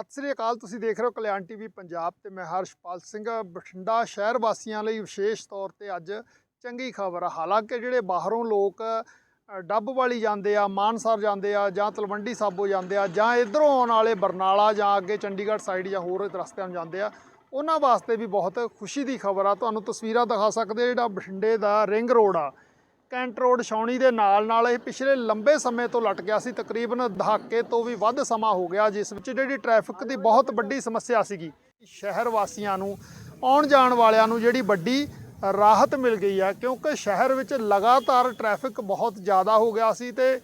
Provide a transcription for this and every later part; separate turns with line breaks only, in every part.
ਸਤਿ ਸ੍ਰੀ ਅਕਾਲ, ਤੁਸੀਂ ਦੇਖ ਰਹੇ ਹੋ ਕਲਿਆਣ ਟੀਵੀ ਪੰਜਾਬ ਤੇ ਮੈਂ ਹਰਸ਼ਪਾਲ ਸਿੰਘ। ਬਠਿੰਡਾ ਸ਼ਹਿਰ ਵਾਸੀਆਂ ਲਈ ਵਿਸ਼ੇਸ਼ ਤੌਰ ਤੇ ਅੱਜ ਚੰਗੀ ਖਬਰ ਆ। ਹਾਲਾਂਕਿ ਜਿਹੜੇ ਬਾਹਰੋਂ ਲੋਕ ਡੱਬ ਵਾਲੀ ਜਾਂਦੇ ਆ, ਮਾਨਸਰ ਜਾਂਦੇ ਆ ਜਾਂ ਤਲਵੰਡੀ ਸਾਬੋ ਜਾਂਦੇ ਆ ਜਾਂ ਇਧਰੋਂ ਆਉਣ ਵਾਲੇ ਬਰਨਾਲਾ ਜਾਂ ਅੱਗੇ ਚੰਡੀਗੜ੍ਹ ਸਾਈਡ ਜਾਂ ਹੋਰ ਰਸਤਿਆਂ ਨੂੰ ਜਾਂਦੇ ਆ, ਉਹਨਾਂ ਵਾਸਤੇ ਵੀ ਬਹੁਤ ਖੁਸ਼ੀ ਦੀ ਖਬਰ ਆ। ਤੁਹਾਨੂੰ ਤਸਵੀਰਾਂ ਦਿਖਾ ਸਕਦੇ ਜਿਹੜਾ ਬਠਿੰਡੇ ਦਾ ਰਿੰਗ ਰੋਡ ਆ। ਕੈਂਟ ਰੋਡ ਛਾਉਣੀ ਦੇ ਨਾਲ ਨਾਲ ਇਹ ਪਿਛਲੇ ਲੰਬੇ ਸਮੇਂ ਤੋਂ ਲਟ ਗਿਆ ਸੀ, ਤਕਰੀਬਨ ਦਹਾਕੇ ਤੋਂ ਵੀ ਵੱਧ ਸਮਾਂ ਹੋ ਗਿਆ, ਜਿਸ ਵਿੱਚ ਜਿਹੜੀ ਟ੍ਰੈਫਿਕ ਦੀ ਬਹੁਤ ਵੱਡੀ ਸਮੱਸਿਆ ਸੀਗੀ। ਸ਼ਹਿਰ ਵਾਸੀਆਂ ਨੂੰ, ਆਉਣ ਜਾਣ ਵਾਲਿਆਂ ਨੂੰ ਜਿਹੜੀ ਵੱਡੀ ਰਾਹਤ ਮਿਲ ਗਈ ਆ, ਕਿਉਂਕਿ ਸ਼ਹਿਰ ਵਿੱਚ ਲਗਾਤਾਰ ਟ੍ਰੈਫਿਕ ਬਹੁਤ ਜ਼ਿਆਦਾ ਹੋ ਗਿਆ ਸੀ ਤੇ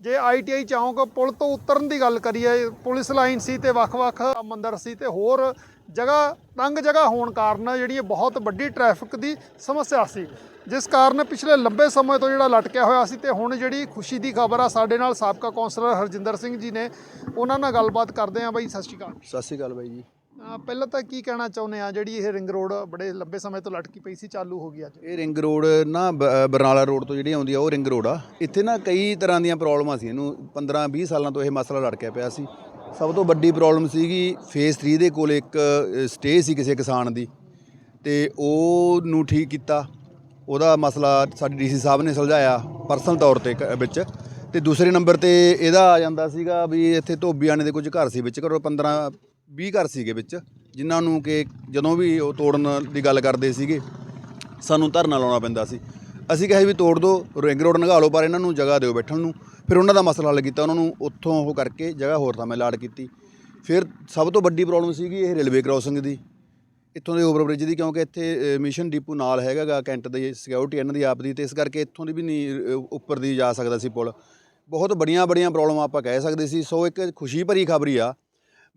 ਜੇ ਆਈਟੀਆਈ ਚੌਂਕ ਪੁਲ ਤੋਂ ਉਤਰਨ ਦੀ ਗੱਲ ਕਰੀਏ, ਪੁਲਿਸ ਲਾਈਨ ਸੀ ਤੇ ਵੱਖ-ਵੱਖ ਮੰਦਰ ਸੀ ਤੇ ਹੋਰ ਜਗ੍ਹਾ ਤੰਗ ਜਗ੍ਹਾ ਹੋਣ ਕਾਰਨ ਜਿਹੜੀ ਇਹ ਬਹੁਤ ਵੱਡੀ ਟ੍ਰੈਫਿਕ ਦੀ ਸਮੱਸਿਆ ਸੀ। ਜਿਸ ਕਾਰਨ ਪਿਛਲੇ ਲੰਬੇ ਸਮੇਂ ਤੋਂ ਜਿਹੜਾ ਲਟਕਿਆ ਹੋਇਆ ਸੀ ਤੇ ਹੁਣ ਜਿਹੜੀ ਖੁਸ਼ੀ ਦੀ ਖਬਰ ਆ ਸਾਡੇ ਨਾਲ ਸਾਬਕਾ ਕੌਂਸਲਰ ਹਰਜਿੰਦਰ ਸਿੰਘ ਜੀ ਨੇ ਉਹਨਾਂ ਨਾਲ ਗੱਲਬਾਤ ਕਰਦੇ ਆ ਬਾਈ ਸਤਿ ਸ਼੍ਰੀ ਅਕਾਲ।
ਸਤਿ ਸ਼੍ਰੀ ਅਕਾਲ ਬਾਈ ਜੀ।
ਅਹ ਪਹਿਲਾਂ ਤਾਂ ਕੀ ਕਹਿਣਾ ਚਾਹੁੰਦੇ ਆ ਜਿਹੜੀ ਇਹ ਰਿੰਗ ਰੋਡ ਬੜੇ ਲੰਬੇ ਸਮੇਂ ਤੋਂ ਲਟਕੀ ਪਈ ਸੀ ਚਾਲੂ ਹੋ ਗਈ ਅੱਜ?
ਇਹ ਰਿੰਗ ਰੋਡ ਨਾ ਬ- ਬਰਨਾਲਾ ਰੋਡ ਤੋਂ ਜਿਹੜੀ ਆਉਂਦੀ ਆ ਉਹ ਰਿੰਗ ਰੋਡ ਆ। ਇੱਥੇ ਨਾ ਕਈ ਤਰ੍ਹਾਂ ਦੀਆਂ ਪ੍ਰੋਬਲਮਾਂ ਸੀ ਇਹਨੂੰ 15 20 ਸਾਲਾਂ ਤੋਂ ਇਹ ਮਸਲਾ ਲੜਕਿਆ ਪਿਆ ਸੀ। ਸਭ ਤੋਂ ਵੱਡੀ ਪ੍ਰੋਬਲਮ ਸੀਗੀ ਫੇਸ 3 ਦੇ ਕੋਲ ਇੱਕ ਸਟੇ ਸੀ ਕਿਸੇ ਕਿਸਾਨ ਦੀ ਤੇ ਉਹ ਨੂੰ ਠੀਕ ਕੀਤਾ। ਉਹਦਾ ਮਸਲਾ ਸਾਡੇ ਡੀਸੀ ਸਾਹਿਬ ਨੇ ਸੁਲਝਾਇਆ ਪਰਸਨਲ ਤੌਰ ਤੇ ਕ- ਵਿੱਚ ਤੇ ਦੂਸਰੇ ਨੰਬਰ ਤੇ ਇਹਦਾ ਆ ਜਾਂਦਾ ਸੀਗਾ ਵੀ ਇੱਥੇ ਧੋਬੀਆਣੇ ਦੇ ਕੁਝ ਘਰ ਸੀ ਵਿੱਚ, ਘਰੋਂ 15 20 ਘਰ ਸੀਗੇ ਵਿੱਚ, ਜਿਨ੍ਹਾਂ ਨੂੰ ਕਿ ਜਦੋਂ ਵੀ ਉਹ ਤੋੜਨ ਦੀ ਗੱਲ ਕਰਦੇ ਸੀਗੇ, ਸਾਨੂੰ ਧਰਨਾ ਲਾਉਣਾ ਪੈਂਦਾ ਸੀ। ਅਸੀਂ ਕਿਹਾ ਵੀ ਤੋੜ ਦਿਓ ਰਿੰਗ ਰੋਡ ਨਗਾ ਲਓ, ਪਰ ਇਹਨਾਂ ਨੂੰ ਜਗ੍ਹਾ ਦਿਓ ਬੈਠਣ ਨੂੰ। ਫਿਰ ਉਹਨਾਂ ਦਾ ਮਸਲਾ ਹੱਲ ਕੀਤਾ, ਉਹਨਾਂ ਨੂੰ ਉੱਥੋਂ ਉਹ ਕਰਕੇ ਜਗ੍ਹਾ ਹੋਰ ਥਾਂ ਮੈਂ ਲਾੜ ਕੀਤੀ। ਫਿਰ ਸਭ ਤੋਂ ਵੱਡੀ ਪ੍ਰੋਬਲਮ ਸੀਗੀ ਇਹ ਰੇਲਵੇ ਕ੍ਰਾਸਿੰਗ ਦੀ। ਇੱਥੋਂ ਦੇ ਓਵਰਬ੍ਰਿਜ ਦੀ, ਕਿਉਂਕਿ ਇੱਥੇ ਮਿਸ਼ਨ ਡਿਪੂ ਨਾਲ ਹੈਗਾਗਾ, ਕੈਂਟ ਦੇ ਸਿਕਿਉਰਿਟੀ ਇਹਨਾਂ ਦੀ ਆਪ ਦੀ, ਤੇ ਇਸ ਕਰਕੇ ਇੱਥੋਂ ਦੀ ਵੀ ਨਹੀਂ ਉੱਪਰ ਦੀ ਜਾ ਸਕਦਾ ਸੀ ਪੁਲ। ਬਹੁਤ ਬੜੀਆਂ ਬੜੀਆਂ ਪ੍ਰੋਬਲਮ ਆਪਾਂ ਕਹਿ ਸਕਦੇ ਸੀ। ਸੋ ਇੱਕ ਖੁਸ਼ੀ ਭਰੀ ਖਬਰੀ ਆ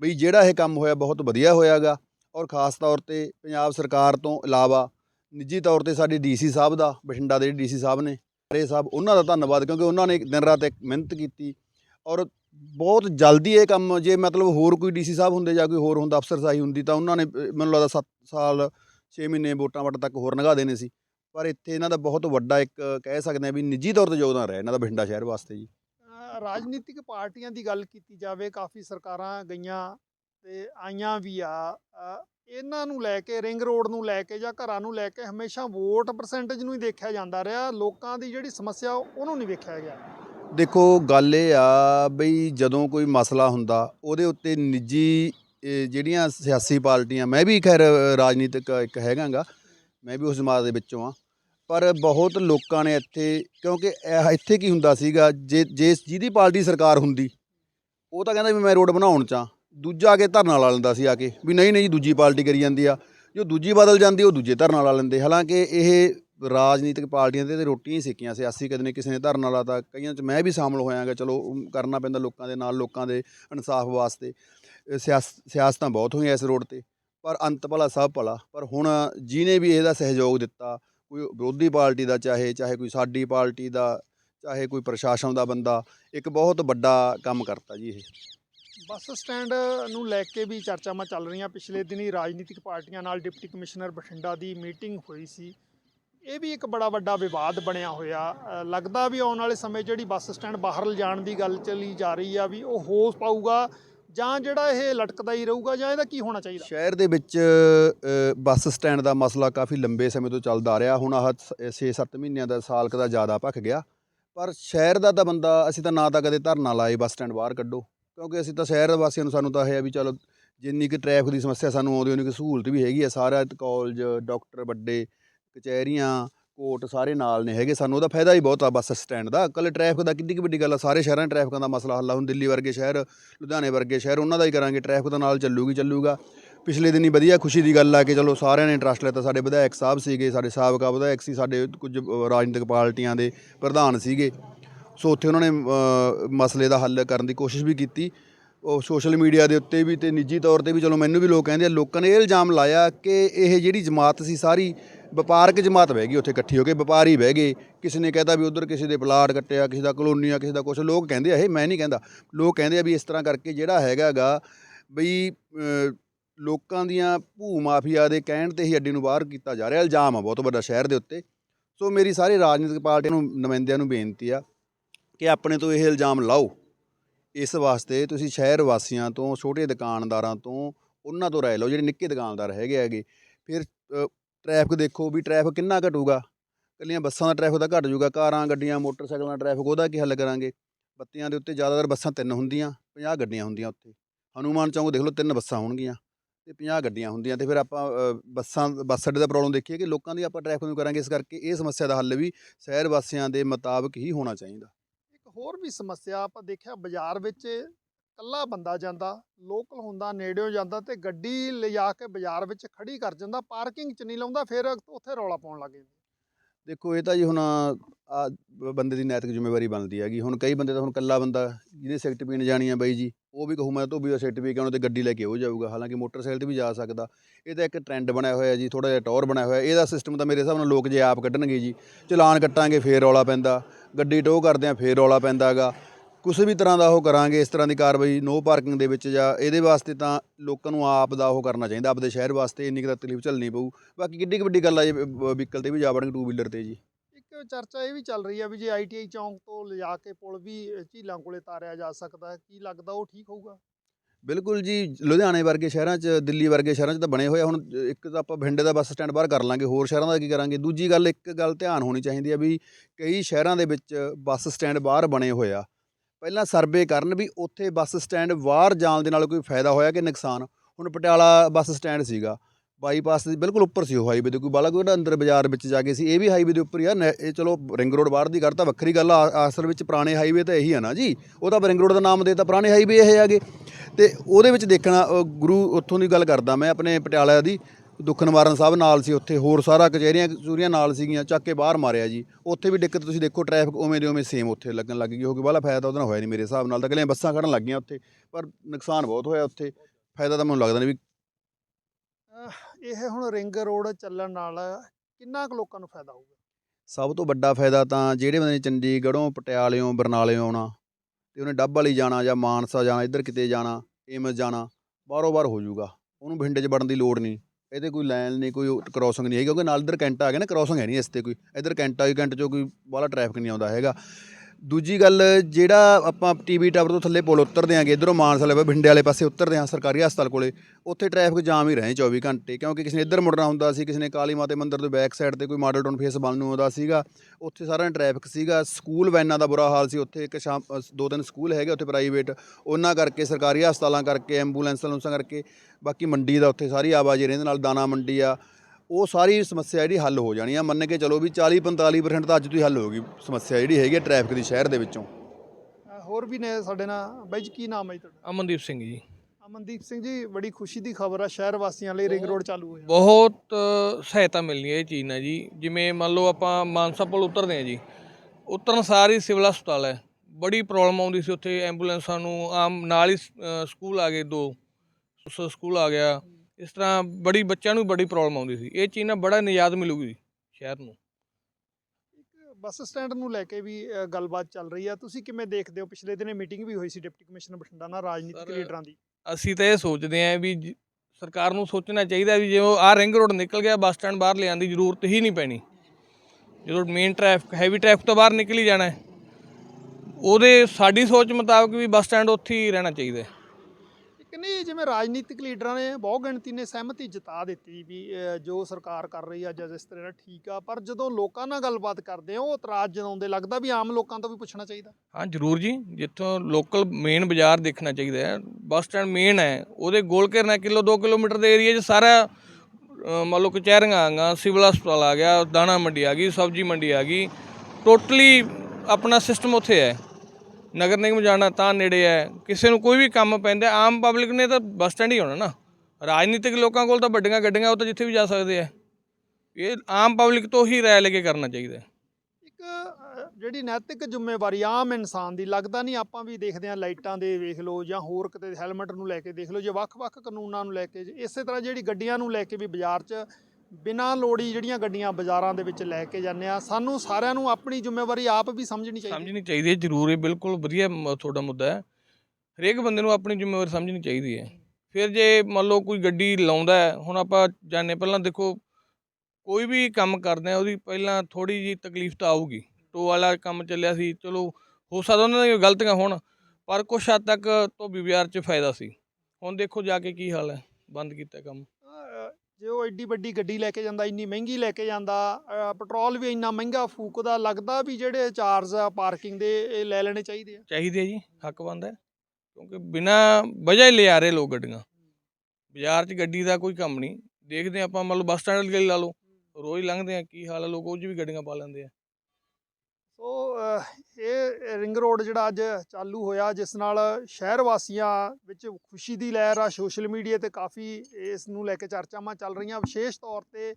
ਬਈ ਜਿਹੜਾ ਇਹ ਕੰਮ ਹੋਇਆ, ਬਹੁਤ ਵਧੀਆ ਹੋਇਆਗਾ। ਔਰ ਖਾਸ ਤੌਰ ਤੇ ਪੰਜਾਬ ਸਰਕਾਰ ਤੋਂ ਇਲਾਵਾ ਨਿੱਜੀ ਤੌਰ ਤੇ ਸਾਡੇ ਡੀਸੀ ਸਾਹਿਬ ਦਾ, ਬਠਿੰਡਾ ਦੇ ਡੀਸੀ ਸਾਹਿਬ ਨੇ ਸਾਰੇ ਸਾਹਿਬ, ਉਹਨਾਂ ਦਾ ਧੰਨਵਾਦ ਕਿਉਂਕਿ ਉਹਨਾਂ ਨੇ ਦਿਨ ਰਾਤ ਇੱਕ ਮਿਹਨਤ ਕੀਤੀ ਔਰ ਬਹੁਤ ਜਲਦੀ ਇਹ ਕੰਮ, ਜੇ ਮਤਲਬ ਹੋਰ ਕੋਈ ਡੀਸੀ ਸਾਹਿਬ ਹੁੰਦੇ ਜਾਂ ਕੋਈ ਹੋਰ ਹੁੰਦਾ ਅਫਸਰਸ਼ਾਹੀ ਹੁੰਦੀ, ਤਾਂ ਉਹਨਾਂ ਨੇ, ਮੈਨੂੰ ਲੱਗਦਾ 7 ਸਾਲ 6 ਮਹੀਨੇ ਵੋਟਾਂ ਵੱਟ ਤੱਕ ਹੋਰ ਨਗਾ ਦੇਣੇ ਸੀ। ਪਰ ਇੱਥੇ ਇਹਨਾਂ ਦਾ ਬਹੁਤ ਵੱਡਾ ਇੱਕ ਕਹਿ ਸਕਦੇ ਆ ਵੀ ਨਿੱਜੀ ਤੌਰ ਤੇ ਯੋਗਦਾਨ ਰਿਹਾ ਇਹਨਾਂ ਦਾ ਬਠਿੰਡਾ ਸ਼ਹਿਰ ਵਾਸਤੇ ਜੀ।
ਰਾਜਨੀਤਿਕ ਪਾਰਟੀਆਂ ਦੀ ਗੱਲ ਕੀਤੀ ਜਾਵੇ, ਕਾਫੀ ਸਰਕਾਰਾਂ ਗਈਆਂ ਤੇ ਆਈਆਂ ਵੀ ਆ ਇਹਨਾਂ ਨੂੰ ਲੈ ਕੇ ਰਿੰਗ ਰੋਡ ਨੂੰ ਲੈ ਕੇ ਜਾਂ ਘਰਾਂ ਨੂੰ ਲੈ ਕੇ ਹਮੇਸ਼ਾ ਵੋਟ ਪਰਸੈਂਟੇਜ ਨੂੰ ਹੀ ਦੇਖਿਆ ਜਾਂਦਾ ਰਿਹਾ, ਲੋਕਾਂ ਦੀ ਜਿਹੜੀ ਸਮੱਸਿਆ ਉਹਨੂੰ ਨਹੀਂ ਵੇਖਿਆ ਗਿਆ।
ਦੇਖੋ, ਗੱਲ ਇਹ ਆ ਬਈ ਜਦੋਂ ਕੋਈ ਮਸਲਾ ਹੁੰਦਾ, ਉਹਦੇ ਉੱਤੇ ਨਿੱਜੀ ਜਿਹੜੀਆਂ ਸਿਆਸੀ ਪਾਰਟੀਆਂ, ਮੈਂ ਵੀ ਖੈਰ ਰਾਜਨੀਤਿਕ ਇੱਕ ਹੈਗਾਗਾ, ਮੈਂ ਵੀ ਉਸ ਜਮਾਤ ਦੇ ਵਿੱਚੋਂ ਆ ਪਰ ਬਹੁਤ ਲੋਕਾਂ ਨੇ ਇੱਥੇ, ਕਿਉਂਕਿ ਇਹ- ਇੱਥੇ ਕੀ ਹੁੰਦਾ ਸੀਗਾ, ਜੇ ਜੇ ਜਿਹਦੀ ਪਾਰਟੀ ਸਰਕਾਰ ਹੁੰਦੀ, ਉਹ ਤਾਂ ਕਹਿੰਦਾ ਵੀ ਮੈਂ ਰੋਡ ਬਣਾਉਣ ਚਾਂ ਦੂਜਾ ਆ ਕੇ ਧਰਨਾ ਲਾ ਲੈਂਦਾ ਸੀ ਆ ਕੇ, ਵੀ ਨਹੀਂ ਨਹੀਂ, ਦੂਜੀ ਪਾਰਟੀ ਕਰੀ ਜਾਂਦੀ ਆ। ਜੋ ਦੂਜੀ ਬਦਲ ਜਾਂਦੀ ਉਹ ਦੂਜੇ ਧਰਨਾ ਲਾ ਲੈਂਦੇ। ਹਾਲਾਂਕਿ ਇਹ ਰਾਜਨੀਤਿਕ ਪਾਰਟੀਆਂ ਤੇ ਤੇ ਰੋਟੀਆਂ ਹੀ ਸਿੱਕੀਆਂ ਸਿਆਸੀ ਕਦੇ ਨੇ ਕਿਸੇ ਨੇ ਧਰਨਾ ਲਾਤਾ ਕਈਆਂ 'ਚ ਮੈਂ ਵੀ ਸ਼ਾਮਲ ਹੋਇਆਗਾ ਚਲੋ ਉਹ ਕਰਨਾ ਪੈਂਦਾ ਲੋਕਾਂ ਦੇ ਨਾਲ, ਲੋਕਾਂ ਦੇ ਇਨਸਾਫ ਵਾਸਤੇ। ਸਿਆਸ, ਸਿਆਸਤਾਂ ਬਹੁਤ ਹੋਈਆਂ ਇਸ ਰੋਡ ਤੇ। ਪਰ ਅੰਤ ਭਲਾ, ਸਭ ਭਲਾ। ਪਰ ਹੁਣ ਜਿਹਨੇ ਵੀ ਇਹਦਾ ਸਹਿਯੋਗ ਦਿੱਤਾ, ਕੋਈ ਵਿਰੋਧੀ ਪਾਰਟੀ ਦਾ, ਚਾਹੇ ਚਾਹੇ ਕੋਈ ਸਾਡੀ ਪਾਰਟੀ ਦਾ, ਚਾਹੇ ਕੋਈ ਪ੍ਰਸ਼ਾਸਨ ਦਾ ਬੰਦਾ, ਇੱਕ ਬਹੁਤ ਵੱਡਾ ਕੰਮ ਕਰਤਾ ਜੀ ਇਹ।
ਬੱਸ ਸਟੈਂਡ ਨੂੰ ਲੈ ਕੇ ਵੀ ਚਰਚਾਵਾਂ ਚੱਲ ਰਹੀਆਂ। ਪਿਛਲੇ ਦਿਨੀ ਰਾਜਨੀਤਿਕ ਪਾਰਟੀਆਂ ਨਾਲ ਡਿਪਟੀ ਕਮਿਸ਼ਨਰ ਬਠਿੰਡਾ ਦੀ ਮੀਟਿੰਗ ਹੋਈ ਸੀ। ਇਹ ਵੀ ਇੱਕ ਬੜਾ ਵੱਡਾ ਵਿਵਾਦ ਬਣਿਆ ਹੋਇਆ। ਲੱਗਦਾ ਵੀ ਆਉਣ ਵਾਲੇ ਸਮੇਂ ਜਿਹੜੀ ਬੱਸ ਸਟੈਂਡ ਬਾਹਰ ਲਿਜਾਣ ਦੀ ਗੱਲ ਚੱਲੀ ਜਾ ਰਹੀ ਆ, ਵੀ ਉਹ ਹੋ ਪਾਊਗਾ ਜਾਂ ਜਿਹੜਾ ਇਹ ਲਟਕਦਾ ਹੀ ਰਹੂਗਾ ਜਾਂ ਇਹਦਾ ਕੀ ਹੋਣਾ ਚਾਹੀਦਾ?
ਸ਼ਹਿਰ ਦੇ ਵਿੱਚ ਬੱਸ ਸਟੈਂਡ ਦਾ ਮਸਲਾ ਕਾਫੀ ਲੰਬੇ ਸਮੇਂ ਤੋਂ ਚੱਲਦਾ ਆ ਰਿਹਾ। ਹੁਣ ਆਹ 6-7 ਮਹੀਨਿਆਂ ਦਾ ਸਾਲ ਕੁ ਜ਼ਿਆਦਾ ਭਖ ਗਿਆ। ਪਰ ਸ਼ਹਿਰ ਦਾ ਤਾਂ ਬੰਦਾ, ਅਸੀਂ ਤਾਂ ਨਾ ਤਾਂ ਕਦੇ ਧਰਨਾ ਲਾਏ, ਬੱਸ ਸਟੈਂਡ ਬਾਹਰ ਕੱਢੋ। ਕਿਉਂਕਿ ਅਸੀਂ ਤਾਂ ਸ਼ਹਿਰ ਵਾਸੀਆਂ ਨੂੰ ਸਾਨੂੰ ਤਾਂ ਇਹ ਆ ਵੀ ਚਲੋ ਜਿੰਨੀ ਕਿ ਟ੍ਰੈਫਿਕ ਦੀ ਸਮੱਸਿਆ ਸਾਨੂੰ ਆਉਂਦੀ, ਉਨੀ ਕਿ ਸਹੂਲਤ ਵੀ ਹੈਗੀ ਆ। ਸਾਰਾ ਕਾਲਜ ਡਾਕਟਰ ਵੱਡੇ, ਕਚਹਿਰੀਆਂ ਕੋਰਟ ਸਾਰੇ ਨਾਲ ਨੇ ਹੈਗੇ। ਸਾਨੂੰ ਉਹਦਾ ਫਾਇਦਾ ਹੀ ਬਹੁਤ ਆ ਬੱਸ ਸਟੈਂਡ ਦਾ। ਕੱਲ ਟ੍ਰੈਫਿਕ ਦਾ ਕਿੰਨੀ ਕੁ ਵੱਡੀ ਗੱਲ ਆ। ਸਾਰੇ ਸ਼ਹਿਰਾਂ 'ਚ ਟ੍ਰੈਫਿਕਾਂ ਦਾ ਮਸਲਾ ਹੱਲ ਆ। ਹੁਣ ਦਿੱਲੀ ਵਰਗੇ ਸ਼ਹਿਰ, ਲੁਧਿਆਣੇ ਵਰਗੇ ਸ਼ਹਿਰ, ਉਹਨਾਂ ਦਾ ਹੀ ਕਰਾਂਗੇ। ਟ੍ਰੈਫਿਕ ਦਾ ਨਾਲ ਚੱਲੂਗੀ, ਚੱਲੂਗਾ। ਪਿਛਲੇ ਦਿਨੀ ਵਧੀਆ ਖੁਸ਼ੀ ਦੀ ਗੱਲ ਆ ਕਿ ਚਲੋ ਸਾਰਿਆਂ ਨੇ ਇੰਟਰਸਟ ਲਿੱਤਾ ਸਾਡੇ ਵਿਧਾਇਕ ਸਾਹਿਬ ਸੀਗੇ, ਸਾਡੇ ਸਾਬਕਾ ਵਿਧਾਇਕ ਸੀ, ਸਾਡੇ ਕੁਝ ਰਾਜਨੀਤਿਕ ਪਾਰਟੀਆਂ ਦੇ ਪ੍ਰਧਾਨ ਸੀਗੇ। ਸੋ ਉੱਥੇ ਉਹਨਾਂ ਨੇ ਮਸਲੇ ਦਾ ਹੱਲ ਕਰਨ ਦੀ ਕੋਸ਼ਿਸ਼ ਵੀ ਕੀਤੀ। ਉਹ ਸੋਸ਼ਲ ਮੀਡੀਆ ਦੇ ਉੱਤੇ ਵੀ ਤੇ ਨਿੱਜੀ ਤੌਰ ਤੇ ਵੀ ਚਲੋ ਮੈਨੂੰ ਵੀ ਲੋਕ ਕਹਿੰਦੇ ਆ, ਲੋਕਾਂ ਨੇ ਇਹ ਇਲਜ਼ਾਮ ਲਾਇਆ ਕਿ ਇਹ ਜਿਹੜੀ ਜਮਾਤ ਸੀ ਸਾਰੀ ਵਪਾਰਕ ਜਮਾਤ ਬਹਿ ਗਈ ਉੱਥੇ ਇਕੱਠੀ ਹੋ ਕੇ, ਵਪਾਰੀ ਬਹਿ ਗਏ। ਕਿਸੇ ਨੇ ਕਹਿਤਾ ਵੀ ਉਧਰ ਕਿਸੇ ਦੇ ਪਲਾਟ ਕੱਟਿਆ, ਕਿਸੇ ਦਾ ਕਲੋਨੀ ਆ, ਕਿਸੇ ਦਾ ਕੁਝ ਲੋਕ ਕਹਿੰਦੇ ਆ ਇਹ, ਮੈਂ ਨਹੀਂ ਕਹਿੰਦਾ। ਲੋਕ ਕਹਿੰਦੇ ਆ ਵੀ ਇਸ ਤਰ੍ਹਾਂ ਕਰਕੇ ਜਿਹੜਾ ਹੈਗਾਗਾ ਬਈ ਲੋਕਾਂ ਦੀਆਂ ਭੂ ਮਾਫੀਆ ਦੇ ਕਹਿਣ ਤੇ ਹੀ ਅੱਡੀ ਨੂੰ ਬਾਹਰ ਕੀਤਾ ਜਾ ਰਿਹਾ। ਇਲਜ਼ਾਮ ਆ ਬਹੁਤ ਵੱਡਾ ਸ਼ਹਿਰ ਦੇ ਉੱਤੇ। ਸੋ ਮੇਰੀ ਸਾਰੀ ਰਾਜਨੀਤਿਕ ਪਾਰਟੀਆਂ ਨੂੰ, ਨੁਮਾਇੰਦਿਆਂ ਨੂੰ ਬੇਨਤੀ ਆ ਕਿ ਆਪਣੇ ਤੋਂ ਇਹ ਇਲਜ਼ਾਮ ਲਾਓ। ਇਸ ਵਾਸਤੇ ਤੁਸੀਂ ਸ਼ਹਿਰ ਵਾਸੀਆਂ ਤੋਂ, ਛੋਟੇ ਦੁਕਾਨਦਾਰਾਂ ਤੋਂ, ਉਹਨਾਂ ਤੋਂ ਰਾਏ ਲਓ, ਜਿਹੜੇ ਨਿੱਕੇ ਦੁਕਾਨਦਾਰ ਹੈਗੇ ਹੈਗੇ। ਫਿਰ ਟ੍ਰੈਫਿਕ ਦੇਖੋ ਵੀ ਟ੍ਰੈਫਿਕ ਕਿੰਨਾ ਘਟੂਗਾ। ਕੱਲੀਆਂ ਬੱਸਾਂ ਦਾ ਟ੍ਰੈਫਿਕ ਤਾਂ ਘਟ ਜਾਊਗਾ, ਕਾਰਾਂ, ਗੱਡੀਆਂ, ਮੋਟਰਸਾਈਕਲਾਂ ਦਾ ਟ੍ਰੈਫਿਕ ਉਹਦਾ ਕੀ ਹੱਲ ਕਰਾਂਗੇ? ਬੱਤੀਆਂ ਦੇ ਉੱਤੇ ਜ਼ਿਆਦਾਤਰ ਬੱਸਾਂ ਤਿੰਨ ਹੁੰਦੀਆਂ 50 ਗੱਡੀਆਂ ਹੁੰਦੀਆਂ ਉੱਥੇ। ਹਨੂਮਾਨ ਚੌਂਕ ਦੇਖ ਲਓ, ਤਿੰਨ ਬੱਸਾਂ ਹੋਣਗੀਆਂ ਤੇ 50 ਗੱਡੀਆਂ ਹੁੰਦੀਆਂ ਤੇ ਫਿਰ ਆਪਾਂ ਬੱਸਾਂ, ਬੱਸ ਅੱਡੇ ਦਾ ਪ੍ਰੋਬਲਮ ਦੇਖੀਏ ਕਿ ਲੋਕਾਂ ਦੀ ਆਪਾਂ ਟ੍ਰੈਫਿਕ ਨੂੰ ਕਰਾਂਗੇ। ਇਸ ਕਰਕੇ ਇਹ ਸਮੱਸਿਆ ਦਾ ਹੱਲ ਵੀ ਸ਼ਹਿਰ ਵਾਸੀਆਂ ਦੇ ਮੁਤਾਬਕ ਹੀ ਹੋਣਾ ਚਾਹੀਦਾ।
ਹੋਰ ਵੀ ਸਮੱਸਿਆ, ਆਪਾਂ ਦੇਖਿਆ ਬਾਜ਼ਾਰ ਵਿੱਚ ਇਕੱਲਾ ਬੰਦਾ ਜਾਂਦਾ ਲੋਕਲ ਹੁੰਦਾ, ਨੇੜਿਓਂ ਜਾਂਦਾ ਤੇ ਗੱਡੀ ਲਿਜਾ ਕੇ ਬਾਜ਼ਾਰ ਵਿੱਚ ਖੜੀ ਕਰ ਜਾਂਦਾ ਪਾਰਕਿੰਗ 'ਚ ਨਹੀਂ ਲਾਉਂਦਾ, ਫਿਰ ਉੱਥੇ ਰੌਲਾ ਪਾਉਣ ਲੱਗ ਜਾਂਦਾ।
ਦੇਖੋ, ਇਹ ਤਾਂ ਜੀ ਹੁਣ ਆ ਬੰਦੇ ਦੀ ਨੈਤਿਕ ਜ਼ਿੰਮੇਵਾਰੀ ਬਣਦੀ ਹੈਗੀ। ਹੁਣ ਕਈ ਬੰਦੇ ਤਾਂ ਹੁਣ ਕੱਲਾ ਬੰਦਾ ਜਿਹਨੇ ਸਿਗਰਟ ਪੀਣ ਜਾਣੀ ਆ ਬਾਈ ਜੀ, ਉਹ ਵੀ ਕਹੂ ਮੈਂ ਧੋਬੀ ਦਾ ਸਿਗਰਟ ਪੀ ਕੇ ਉਹਨਾਂ ਤੇ ਗੱਡੀ ਲੈ ਕੇ ਉਹ ਜਾਊਗਾ। ਹਾਲਾਂਕਿ ਮੋਟਰਸਾਈਕਲ ਤੇ ਵੀ ਜਾ ਸਕਦਾ। ਇਹ ਤਾਂ ਇੱਕ ਟ੍ਰੈਂਡ ਬਣਿਆ ਹੋਇਆ ਜੀ ਥੋੜਾ ਜਿਹਾ ਟੌਰ ਬਣਿਆ ਹੋਇਆ। ਇਹਦਾ ਸਿਸਟਮ ਤਾਂ ਮੇਰੇ ਹਿਸਾਬ ਨਾਲ ਲੋਕ ਜੇ ਆਪ ਕੱਢਣਗੇ ਜੀ, ਚਲਾਨ ਕੱਟਾਂਗੇ, ਫੇਰ ਰੌਲਾ ਪੈਂਦਾ। ਗੱਡੀ ਟੋਹ ਕਰਦੇ ਆ, ਫੇਰ ਰੌਲਾ ਪੈਂਦਾ ਹੈਗਾ। ਕਿਸੇ ਵੀ ਤਰ੍ਹਾਂ ਦਾ ਉਹ ਕਰਾਂਗੇ, ਇਸ ਤਰ੍ਹਾਂ ਦੀ ਕਾਰਵਾਈ ਨੋ ਪਾਰਕਿੰਗ ਦੇ ਵਿੱਚ ਜਾਂ ਇਹਦੇ ਵਾਸਤੇ ਤਾਂ ਲੋਕਾਂ ਨੂੰ ਆਪ ਦਾ ਉਹ ਕਰਨਾ ਚਾਹੀਦਾ, ਆਪਦੇ ਸ਼ਹਿਰ ਵਾਸਤੇ ਇੰਨੀ ਕੁ ਤਾਂ ਤਕਲੀਫ ਝੱਲਣੀ ਪਊ। ਬਾਕੀ ਕਿੱਡੀ ਕੁ ਵੱਡੀ ਗੱਲ ਆ ਜੀ ਵਹੀਕਲ ਤੇ ਵੀ ਜਾ ਵੜਨਗੇ ਟੂ ਵੀਲਰ ਤੇ ਜੀ।
ਇੱਕ ਚਰਚਾ ਇਹ ਵੀ ਚੱਲ ਰਹੀ ਹੈ ਵੀ ਜੇ ਆਈਟੀਆਈ ਚੌਂਕ ਤੋਂ ਲਿਜਾ ਕੇ ਪੁਲ ਵੀ ਝੀਲਾਂ ਕੋਲੇ ਤਾਰਿਆ ਜਾ ਸਕਦਾ, ਕੀ ਲੱਗਦਾ ਉਹ ਠੀਕ ਹੋਊਗਾ?
ਬਿਲਕੁਲ ਜੀ, ਲੁਧਿਆਣੇ ਵਰਗੇ ਸ਼ਹਿਰਾਂ 'ਚ, ਦਿੱਲੀ ਵਰਗੇ ਸ਼ਹਿਰਾਂ 'ਚ ਤਾਂ ਬਣੇ ਹੋਏ ਆ। ਹੁਣ ਇੱਕ ਤਾਂ ਆਪਾਂ ਬਠਿੰਡੇ ਦਾ ਬੱਸ ਸਟੈਂਡ ਬਾਹਰ ਕਰ ਲਾਂਗੇ, ਹੋਰ ਸ਼ਹਿਰਾਂ ਦਾ ਕੀ ਕਰਾਂਗੇ? ਦੂਜੀ ਗੱਲ, ਇੱਕ ਗੱਲ ਧਿਆਨ ਹੋਣੀ ਚਾਹੀਦੀ ਆ ਵੀ ਕਈ ਸ਼ਹਿਰਾਂ ਦੇ ਵਿੱਚ ਬੱਸ ਸਟੈਂਡ ਬਾਹਰ ਬਣੇ ਹੋਏ ਆ। ਪਹਿਲਾਂ ਸਰਵੇ ਕਰਨ ਵੀ ਉੱਥੇ ਬੱਸ ਸਟੈਂਡ ਬਾਹਰ ਜਾਣ ਦੇ ਨਾਲ ਕੋਈ ਫਾਇਦਾ ਹੋਇਆ ਕਿ ਨੁਕਸਾਨ? ਹੁਣ ਪਟਿਆਲਾ ਬੱਸ ਸਟੈਂਡ ਸੀਗਾ, ਬਾਈਪਾਸ ਦੇ ਬਿਲਕੁਲ ਉੱਪਰ ਸੀ ਉਹ ਹਾਈਵੇ ਦੇ ਕੋਈ ਬਾਲਾ ਕੋਈ ਜਿਹੜਾ ਅੰਦਰ ਬਾਜ਼ਾਰ ਵਿੱਚ ਜਾ ਕੇ ਸੀ, ਇਹ ਵੀ ਹਾਈਵੇ ਦੇ ਉੱਪਰ ਹੀ ਆ। ਨੈ- ਇਹ ਚਲੋ ਰਿੰਗ ਰੋਡ ਬਾਹਰ ਦੀ ਗੱਲ ਤਾਂ ਵੱਖਰੀ ਗੱਲ ਆ ਅਸਲ ਵਿੱਚ ਪੁਰਾਣੇ ਹਾਈਵੇ ਤਾਂ ਇਹੀ ਆ ਨਾ ਜੀ। ਉਹ ਤਾਂ ਰਿੰਗ ਰੋਡ ਦਾ ਨਾਮ ਦੇ ਤਾਂ ਪੁਰਾਣੇ ਹਾਈਵੇ ਇਹ ਹੈਗੇ। ਤੇ ਉਹਦੇ ਵਿੱਚ ਦੇਖਣਾ ਅ, ਗੁਰੂ ਉੱਥੋਂ ਦੀ ਗੱਲ ਕਰਦਾ ਮੈਂ ਆਪਣੇ ਪਟਿਆਲਾ ਦੀ ਦੁੱਖ ਨਿਵਾਰਨ ਸਾਹਿਬ ਨਾਲ ਸੀ ਉੱਥੇ ਹੋਰ ਸਾਰਾ ਕਚਹਿਰੀਆਂ ਕਚੂਰੀਆਂ ਨਾਲ ਸੀਗੀਆਂ ਚੱਕ ਕੇ ਬਾਹਰ ਮਾਰਿਆ ਜੀ। ਉੱਥੇ ਵੀ ਦਿੱਕਤ ਤੁਸੀਂ ਦੇਖੋ ਟ੍ਰੈਫਿਕ ਉਵੇਂ ਦੇ ਉਵੇਂ ਸੇਮ ਉੱਥੇ ਲੱਗਣ ਲੱਗ ਗਈ ਕਿਉਂਕਿ ਬਾਹਲਾ ਫਾਇਦਾ ਉਹਦਾ ਹੋਇਆ ਨਹੀਂ ਮੇਰੇ ਹਿਸਾਬ ਨਾਲ ਤਾਂ ਕੱਲੀਆਂ ਬੱਸਾਂ ਖੜਨ ਲੱਗ ਗਈਆਂ ਉੱਥੇ ਪਰ ਨੁਕਸਾਨ ਬਹੁਤ ਹੋਇਆ ਉੱਥੇ ਫਾਇਦਾ ਤਾਂ ਮੈਨੂੰ ਲੱਗਦਾ ਨਹੀਂ ਵੀ
ਇਹ ਹੁਣ ਰਿੰਗ ਰੋਡ ਚੱਲਣ ਨਾਲ ਕਿੰਨਾ ਕੁ ਲੋਕਾਂ ਨੂੰ ਫਾਇਦਾ ਹੋਊਗਾ?
ਸਭ ਤੋਂ ਵੱਡਾ ਫਾਇਦਾ ਤਾਂ ਜਿਹੜੇ ਬੰਦੇ ਨੇ ਚੰਡੀਗੜ੍ਹੋਂ ਪਟਿਆਲਿਓਂ ਬਰਨਾਲਿਓਂ ਆਉਣਾ ਅਤੇ ਉਹਨੇ ਡੱਬ ਵਾਲੀ ਜਾਣਾ ਜਾਂ ਮਾਨਸਾ ਜਾਣਾ, ਇੱਧਰ ਕਿਤੇ ਜਾਣਾ, ਏਮਸ ਜਾਣਾ ਬਾਰੋ ਬਾਰ ਹੋ ਜਾਊਗਾ। ਉਹਨੂੰ ਬਠਿੰਡੇ 'ਚ ਵੜਨ ਦੀ ਲੋੜ ਨਹੀਂ। ਇਹਦੇ ਕੋਈ ਲਾਈਨ ਨਹੀਂ, ਕੋਈ ਕ੍ਰੋਸਿੰਗ ਨਹੀਂ ਹੈਗੀ, ਕਿਉਂਕਿ ਨਾਲ ਇੱਧਰ ਕੈਂਟਾ ਆ ਗਿਆ ਨਾ ਕ੍ਰੋਸਿੰਗ ਹੈ ਨਹੀਂ ਇਸ ਤੇ ਕੋਈ। ਇੱਧਰ ਕੈਂਟਾ ਹੀ ਕੈਂਟ 'ਚੋਂ ਕੋਈ ਬਾਹਲਾ ਟ੍ਰੈਫਿਕ ਨਹੀਂ ਆਉਂਦਾ ਹੈਗਾ। ਦੂਜੀ ਗੱਲ, ਜਿਹੜਾ ਆਪਾਂ ਟੀਵੀ ਟਾਵਰ ਤੋਂ ਥੱਲੇ ਪੁਲ ਉਤਰਦੇ ਆਂਗੇ, ਇਧਰੋਂ ਮਾਨਸਾ ਵਾਲੇ ਬਠਿੰਡੇ ਵਾਲੇ ਪਾਸੇ ਉਤਰਦੇ ਹਾਂ ਸਰਕਾਰੀ ਹਸਪਤਾਲ ਕੋਲੇ, ਉੱਥੇ ਟ੍ਰੈਫਿਕ ਜਾਮ ਹੀ ਰਹੇ 24 ਘੰਟੇ, ਕਿਉਂਕਿ ਕਿਸੇ ਨੇ ਇੱਧਰ ਮੁੜਨਾ ਹੁੰਦਾ ਸੀ, ਕਿਸੇ ਨੇ ਕਾਲੀ ਮਾਤੇ ਮੰਦਿਰ ਦੇ ਬੈਕ ਸਾਈਡ ਤੇ ਕੋਈ ਮਾਡਲ ਟਾਊਨ ਫੇਸ ਬਣਨ ਨੂੰ ਆਉਂਦਾ ਸੀਗਾ, ਉੱਥੇ ਸਾਰਾ ਟ੍ਰੈਫਿਕ ਸੀਗਾ ਸਕੂਲ ਵੈਨਾਂ ਦਾ ਬੁਰਾ ਹਾਲ ਸੀ, ਉੱਥੇ ਇੱਕ ਸ਼ਾਮ ਦੋ ਤਿੰਨ ਸਕੂਲ ਹੈਗੇ ਉੱਥੇ ਪ੍ਰਾਈਵੇਟ ਉਹਨਾਂ ਕਰਕੇ, ਸਰਕਾਰੀ ਹਸਪਤਾਲਾਂ ਕਰਕੇ ਐਂਬੂਲੈਂਸਾਂ ਲੂੰਸਾਂ ਕਰਕੇ, ਬਾਕੀ ਮੰਡੀ ਦਾ ਉੱਥੇ ਸਾਰੀ ਆਵਾਜਾਈ ਰਹਿੰਦੇ ਨਾਲ, ਦਾਣਾ ਮੰਡੀ ਆ ਉਹ ਸਾਰੀ ਸਮੱਸਿਆ ਜਿਹੜੀ ਹੱਲ ਹੋ ਜਾਣੀ ਆ। ਮੰਨ ਕੇ ਚਲੋ ਵੀ 40 45% ਤਾਂ ਅੱਜ ਤੋਂ ਹੀ ਹੱਲ ਹੋ ਗਈ ਸਮੱਸਿਆ ਜਿਹੜੀ ਹੈਗੀ ਟ੍ਰੈਫਿਕ ਦੀ ਸ਼ਹਿਰ ਦੇ ਵਿੱਚੋਂ।
ਹੋਰ ਵੀ ਨੇ ਸਾਡੇ ਨਾਲ? ਬਾਈ ਜੀ ਕੀ ਨਾਮ ਹੈ ਜੀ ਤੁਹਾਡਾ?
ਅਮਨਦੀਪ ਸਿੰਘ ਜੀ।
ਅਮਨਦੀਪ ਸਿੰਘ ਜੀ ਬੜੀ ਖੁਸ਼ੀ ਦੀ ਖਬਰ ਆ ਸ਼ਹਿਰ ਵਾਸੀਆਂ ਲਈ ਰਿੰਗ ਰੋਡ ਚਾਲੂ ਹੋਇਆ।
ਬਹੁਤ ਅ, ਸਹਾਇਤਾ ਮਿਲਣੀ ਹੈ ਇਹ ਚੀਜ਼ ਨਾਲ ਜੀ। ਜਿਵੇਂ ਮੰਨ ਲਓ ਆਪਾਂ ਮਾਨਸਾ ਪੁਲ ਉਤਰਦੇ ਹਾਂ ਜੀ। ਉਤਰਨ ਸਾਰ ਹੀ ਸਿਵਲ ਹਸਪਤਾਲ ਹੈ। ਬੜੀ ਪ੍ਰੋਬਲਮ ਆਉਂਦੀ ਸੀ ਉੱਥੇ ਐਂਬੂਲੈਂਸਾਂ ਨੂੰ ਆਮ ਨਾਲ ਹੀ ਅ, ਸਕੂਲ ਆ ਗਏ ਦੋ। ਸ- ਸਕੂਲ ਆ ਗਿਆ। ਇਸ ਤਰ੍ਹਾਂ ਬੜੀ ਬੱਚਿਆਂ ਨੂੰ ਬੜੀ ਪ੍ਰੋਬਲਮ ਆਉਂਦੀ ਸੀ। ਇਹ ਚੀਜ਼ ਨਾਲ ਬੜਾ ਨਿਯਾਤ ਮਿਲੂਗੀ ਸ਼ਹਿਰ ਨੂੰ।
ਇੱਕ ਬੱਸ ਸਟੈਂਡ ਨੂੰ ਲੈ ਕੇ ਵੀ ਗੱਲਬਾਤ ਚੱਲ ਰਹੀ ਆ। ਤੁਸੀਂ ਕਿਵੇਂ ਦੇਖਦੇ ਹੋ? ਪਿਛਲੇ ਦਿਨੇ ਮੀਟਿੰਗ ਵੀ ਹੋਈ ਸੀ ਡਿਪਟੀ ਕਮਿਸ਼ਨਰ ਬਠਿੰਡਾ ਨਾਲ ਰਾਜਨੀਤਿਕ
ਸਰ,
ਲੀਡਰਾਂ ਦੀ।
ਅਸੀਂ ਤਾਂ ਇਹ ਸੋਚਦੇ ਆਂ ਵੀ ਜ- ਸਰਕਾਰ ਨੂੰ ਸੋਚਣਾ ਚਾਹੀਦਾ ਵੀ ਜੇ ਉਹ ਆਹ ਰਿੰਗ ਰੋਡ ਨਿਕਲ ਗਿਆ ਬੱਸ ਸਟੈਂਡ ਬਾਹਰ ਲਿਆਉਣ ਦੀ ਜ਼ਰੂਰਤ ਹੀ ਨਹੀਂ ਪੈਣੀ। ਜਦੋਂ ਮੇਨ ਟ੍ਰੈਫਿਕ ਹੈਵੀ ਟ੍ਰੈਫਿਕ ਤੋਂ ਬਾਹਰ ਨਿਕਲ ਹੀ ਜਾਣਾ ਹੈ। ਉਹਦੇ ਸਾਡੀ ਸੋਚ ਮੁਤਾਬਕ ਵੀ ਬੱਸ ਸਟੈਂਡ ਉੱਥੇ ਹੀ ਰਹਿਣਾ ਚਾਹੀਦਾ ਹੈ।
ਇੱਕ ਨਹੀਂ ਜਿਵੇਂ ਰਾਜਨੀਤਿਕ ਲੀਡਰਾਂ ਨੇ ਬਹੁ ਗਿਣਤੀ ਨੇ ਸਹਿਮਤੀ ਜਤਾ ਦਿੱਤੀ ਵੀ ਜੋ ਸਰਕਾਰ ਕਰ ਰਹੀ ਆ ਜਾਂ ਜਿਸ ਤਰ੍ਹਾਂ ਠੀਕ ਆ, ਪਰ ਜਦੋਂ ਲੋਕਾਂ ਨਾਲ ਗੱਲਬਾਤ ਕਰਦੇ ਆ ਉਹ ਇਤਰਾਜ਼ ਜਤਾਉਂਦੇ ਲੱਗਦਾ ਵੀ ਆਮ ਲੋਕਾਂ ਤੋਂ ਵੀ ਪੁੱਛਣਾ ਚਾਹੀਦਾ।
ਹਾਂ, ਜ਼ਰੂਰ ਜੀ। ਜਿੱਥੋਂ ਲੋਕਲ ਮੇਨ ਬਾਜ਼ਾਰ ਦੇਖਣਾ ਚਾਹੀਦਾ ਹੈ, ਬੱਸ ਸਟੈਂਡ ਮੇਨ ਹੈ, ਉਹਦੇ ਗੋਲ ਘੇਰਨਾ ਕਿਲੋ 2 ਕਿਲੋਮੀਟਰ ਦੇ ਏਰੀਆ 'ਚ ਸਾਰਾ ਮੰਨ ਲਓ ਕਚਹਿਰੀਆਂ ਆ ਗਈਆਂ, ਸਿਵਲ ਹਸਪਤਾਲ ਆ ਗਿਆ, ਦਾਣਾ ਮੰਡੀ ਆ ਗਈ, ਸਬਜ਼ੀ ਮੰਡੀ ਆ ਗਈ ਟੋਟਲੀ ਆਪਣਾ ਸਿਸਟਮ ਉੱਥੇ ਹੈ। ਨਗਰ ਨਿਗਮ ਜਾਣਾ ਤਾਂ ਨੇੜੇ ਹੈ। ਕਿਸੇ ਨੂੰ ਕੋਈ ਵੀ ਕੰਮ ਪੈਂਦਾ ਆਮ ਪਬਲਿਕ ਨੇ ਤਾਂ ਬੱਸ ਸਟੈਂਡ ਹੀ ਹੋਣਾ ਨਾ। ਰਾਜਨੀਤਿਕ ਲੋਕਾਂ ਕੋਲ ਤਾਂ ਵੱਡੀਆਂ ਗੱਡੀਆਂ, ਉਹ ਤਾਂ ਜਿੱਥੇ ਵੀ ਜਾ ਸਕਦੇ ਆ ਇਹ ਆਮ ਪਬਲਿਕ ਤੋਂ ਹੀ ਰਾਇ ਲੈ ਕੇ ਕਰਨਾ ਚਾਹੀਦਾ
ਇੱਕ ਜਿਹੜੀ ਨੈਤਿਕ ਜ਼ਿੰਮੇਵਾਰੀ ਆਮ ਇਨਸਾਨ ਦੀ, ਲੱਗਦਾ ਨਹੀਂ ਆਪਾਂ ਵੀ ਦੇਖਦੇ ਹਾਂ ਲਾਈਟਾਂ ਦੇ ਵੇਖ ਲਓ ਜਾਂ ਹੋਰ ਕਿਤੇ ਹੈਲਮਟ ਨੂੰ ਲੈ ਕੇ ਦੇਖ ਲਓ, ਜੇ ਵੱਖ-ਵੱਖ ਕਾਨੂੰਨਾਂ ਨੂੰ ਲੈ ਕੇ, ਇਸੇ ਤਰ੍ਹਾਂ ਜਿਹੜੀ ਗੱਡੀਆਂ ਨੂੰ ਲੈ ਕੇ ਵੀ ਬਾਜ਼ਾਰ 'ਚ ਬਿਨਾਂ ਲੋੜੀ ਜਿਹੜੀਆਂ ਗੱਡੀਆਂ ਬਾਜ਼ਾਰਾਂ ਦੇ ਵਿੱਚ ਲੈ ਕੇ ਜਾਂਦੇ ਆ, ਸਾਨੂੰ ਸਾਰਿਆਂ ਨੂੰ ਆਪਣੀ ਜ਼ਿੰਮੇਵਾਰੀ ਆਪ ਵੀ ਸਮਝਣੀ ਚਾਹੀਦੀ
ਸਮਝਣੀ ਚਾਹੀਦੀ ਹੈ, ਜ਼ਰੂਰ ਇਹ ਬਿਲਕੁਲ ਵਧੀਆ ਮ- ਤੁਹਾਡਾ ਮੁੱਦਾ ਹੈ। ਹਰੇਕ ਬੰਦੇ ਨੂੰ ਆਪਣੀ ਜ਼ਿੰਮੇਵਾਰੀ ਸਮਝਣੀ ਚਾਹੀਦੀ ਹੈ। ਫਿਰ ਜੇ ਮੰਨ ਲਓ ਕੋਈ ਗੱਡੀ ਲਾਉਂਦਾ ਹੈ, ਹੁਣ ਆਪਾਂ ਜਾਣੇ ਪਹਿਲਾਂ ਦੇਖੋ, ਕੋਈ ਵੀ ਕੰਮ ਕਰਦੇ ਆ, ਉਹਦੀ ਪਹਿਲਾਂ ਥੋੜੀ ਜੀ ਤਕਲੀਫ ਤਾਂ ਆਊਗੀ। ਟੋ ਵਾਲਾ ਕੰਮ ਚੱਲਿਆ ਸੀ, ਚਲੋ ਹੋ ਸਕਦਾ ਉਹਨਾਂ ਦੀਆਂ ਗਲਤੀਆਂ ਹੋਣ, ਪਰ ਕੁਛ ਹੱਦ ਤੱਕ ਧੋਬੀ ਬਾਜ਼ਾਰ 'ਚ ਫਾਇਦਾ ਸੀ। ਹੁਣ ਦੇਖੋ ਜਾ ਕੇ ਕੀ ਹਾਲ ਹੈ, ਬੰਦ ਕੀਤਾ ਕੰਮ।
ਜੇ ਉਹ ਐਡੀ ਵੱਡੀ ਗੱਡੀ ਲੈ ਕੇ ਜਾਂਦਾ, ਇੰਨੀ ਮਹਿੰਗੀ ਲੈ ਕੇ ਜਾਂਦਾ ਪੈਟਰੋਲ ਵੀ ਇੰਨਾ ਮਹਿੰਗਾ ਫੂਕਦਾ, ਲੱਗਦਾ ਵੀ ਜਿਹੜੇ ਚਾਰਜ ਆ ਪਾਰਕਿੰਗ ਦੇ, ਇਹ ਲੈ ਲੈਣੇ ਚਾਹੀਦੇ ਆ।
ਚਾਹੀਦੇ ਜੀ ਹੱਕ ਬੰਦ ਹੈ, ਕਿਉਂਕਿ ਬਿਨਾ ਵਜ੍ਹਾ ਹੀ ਲੈ ਆ ਰਹੇ ਲੋਕ ਗੱਡੀਆਂ। ਬਾਜ਼ਾਰ 'ਚ ਗੱਡੀ ਦਾ ਕੋਈ ਕੰਮ ਨਹੀਂ, ਦੇਖਦੇ ਆਪਾਂ, ਮੰਨ ਲਓ ਬੱਸ ਸਟੈਂਡ ਵਾਲੀ ਗਲੀ ਲਾ ਲਓ, ਰੋਜ਼ ਲੰਘਦੇ ਆ ਕੀ ਹਾਲ ਹੈ ਲੋਕ ਉਹ 'ਚ ਵੀ ਗੱਡੀਆਂ ਪਾ ਲੈਂਦੇ ਆ।
ਸੋ ਇਹ ਰਿੰਗ ਰੋਡ ਜਿਹੜਾ ਅੱਜ ਚਾਲੂ ਹੋਇਆ, ਜਿਸ ਨਾਲ ਸ਼ਹਿਰ ਵਾਸੀਆਂ ਵਿੱਚ ਖੁਸ਼ੀ ਦੀ ਲਹਿਰ ਆ, ਸੋਸ਼ਲ ਮੀਡੀਆ ਤੇ ਕਾਫੀ ਇਸ ਨੂੰ ਲੈ ਕੇ ਚਰਚਾਵਾਂ ਚੱਲ ਰਹੀਆਂ। ਵਿਸ਼ੇਸ਼ ਤੌਰ ਤੇ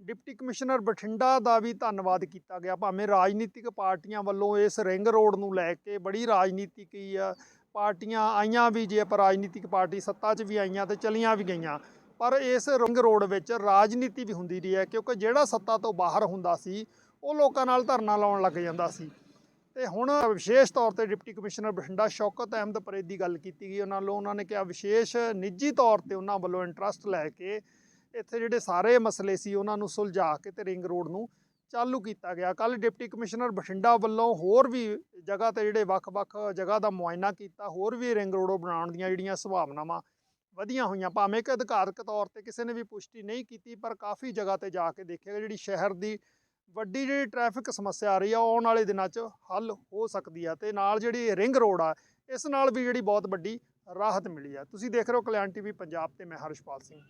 ਡਿਪਟੀ ਕਮਿਸ਼ਨਰ ਬਠਿੰਡਾ ਦਾ ਵੀ ਧੰਨਵਾਦ ਕੀਤਾ ਗਿਆ। ਭਾਵੇਂ ਰਾਜਨੀਤਿਕ ਪਾਰਟੀਆਂ ਵੱਲੋਂ ਇਸ ਰਿੰਗ ਰੋਡ ਨੂੰ ਲੈ ਕੇ ਬੜੀ ਰਾਜਨੀਤੀ ਕੀ ਆ, ਪਾਰਟੀਆਂ ਆਈਆਂ ਵੀ ਜੇ ਪਰ ਰਾਜਨੀਤਿਕ ਪਾਰਟੀ ਸੱਤਾ 'ਚ ਵੀ ਆਈਆਂ ਤੇ ਚਲੀਆਂ ਵੀ ਗਈਆਂ। ਪਰ ਇਸ ਰਿੰਗ ਰੋਡ ਵਿੱਚ ਰਾਜਨੀਤੀ ਵੀ ਹੁੰਦੀ ਰਹੀ ਹੈ, ਕਿਉਂਕਿ ਜਿਹੜਾ ਸੱਤਾ ਤੋਂ ਬਾਹਰ ਹੁੰਦਾ ਸੀ ਉਹ ਲੋਕਾਂ ਨਾਲ ਧਰਨਾ ਲਾਉਣ ਲੱਗ ਜਾਂਦਾ ਸੀ। ਤੇ ਹੁਣ ਵਿਸ਼ੇਸ਼ ਤੌਰ ਤੇ ਡਿਪਟੀ ਕਮਿਸ਼ਨਰ ਬਠਿੰਡਾ ਸ਼ੌਕਤ ਅਹਿਮਦ ਪਰੇਦ ਦੀ ਗੱਲ ਕੀਤੀ ਗਈ। ਉਹਨਾਂ ਵੱਲੋਂ ਉਹਨਾਂ ਨੇ ਕਿਹਾ, ਵਿਸ਼ੇਸ਼ ਨਿੱਜੀ ਤੌਰ ਤੇ ਉਹਨਾਂ ਵੱਲੋਂ ਇੰਟਰਸਟ ਲੈ ਕੇ ਇੱਥੇ ਜਿਹੜੇ ਸਾਰੇ ਮਸਲੇ ਸੀ ਉਹਨਾਂ ਨੂੰ ਸੁਲਝਾ ਕੇ ਤੇ ਰਿੰਗ ਰੋਡ ਨੂੰ ਚਾਲੂ ਕੀਤਾ ਗਿਆ। ਕੱਲ ਡਿਪਟੀ ਕਮਿਸ਼ਨਰ ਬਠਿੰਡਾ ਵੱਲੋਂ ਹੋਰ ਵੀ ਜਗ੍ਹਾ ਤੇ ਜਿਹੜੇ ਵੱਖ-ਵੱਖ ਜਗ੍ਹਾ ਦਾ ਮੁਆਇਨਾ ਕੀਤਾ, ਹੋਰ ਵੀ ਰਿੰਗ ਰੋਡ ਬਣਾਉਣ ਦੀਆਂ ਜਿਹੜੀਆਂ ਸੰਭਾਵਨਾਵਾਂ ਵਧੀਆਂ ਹੋਈਆਂ। ਭਾਵੇਂ ਕਿ ਅਧਿਕਾਰਕ ਤੌਰ ਤੇ ਕਿਸੇ ਨੇ ਵੀ ਪੁਸ਼ਟੀ ਨਹੀਂ ਕੀਤੀ, ਪਰ ਕਾਫੀ ਜਗ੍ਹਾ ਤੇ ਜਾ ਕੇ ਦੇਖਿਆ ਜਿਹੜੀ ਸ਼ਹਿਰ ਦੀ ਵੱਡੀ ਜਿਹੜੀ ਟ੍ਰੈਫਿਕ ਸਮੱਸਿਆ ਆ ਰਹੀ ਆ ਉਹ ਆਉਣ ਵਾਲੇ ਦਿਨਾਂ 'ਚ ਹੱਲ ਹੋ ਸਕਦੀ ਆ ਤੇ ਨਾਲ ਜਿਹੜੀ ਰਿੰਗ ਰੋਡ ਆ, ਇਸ ਨਾਲ ਵੀ ਜਿਹੜੀ ਬਹੁਤ ਵੱਡੀ ਰਾਹਤ ਮਿਲੀ ਆ। ਤੁਸੀਂ ਦੇਖ ਰਹੇ ਹੋ ਕਲਿਆਣ ਟੀਵੀ ਪੰਜਾਬ ਤੇ ਮੈਂ ਹਰਸ਼ਪਾਲ ਸਿੰਘ।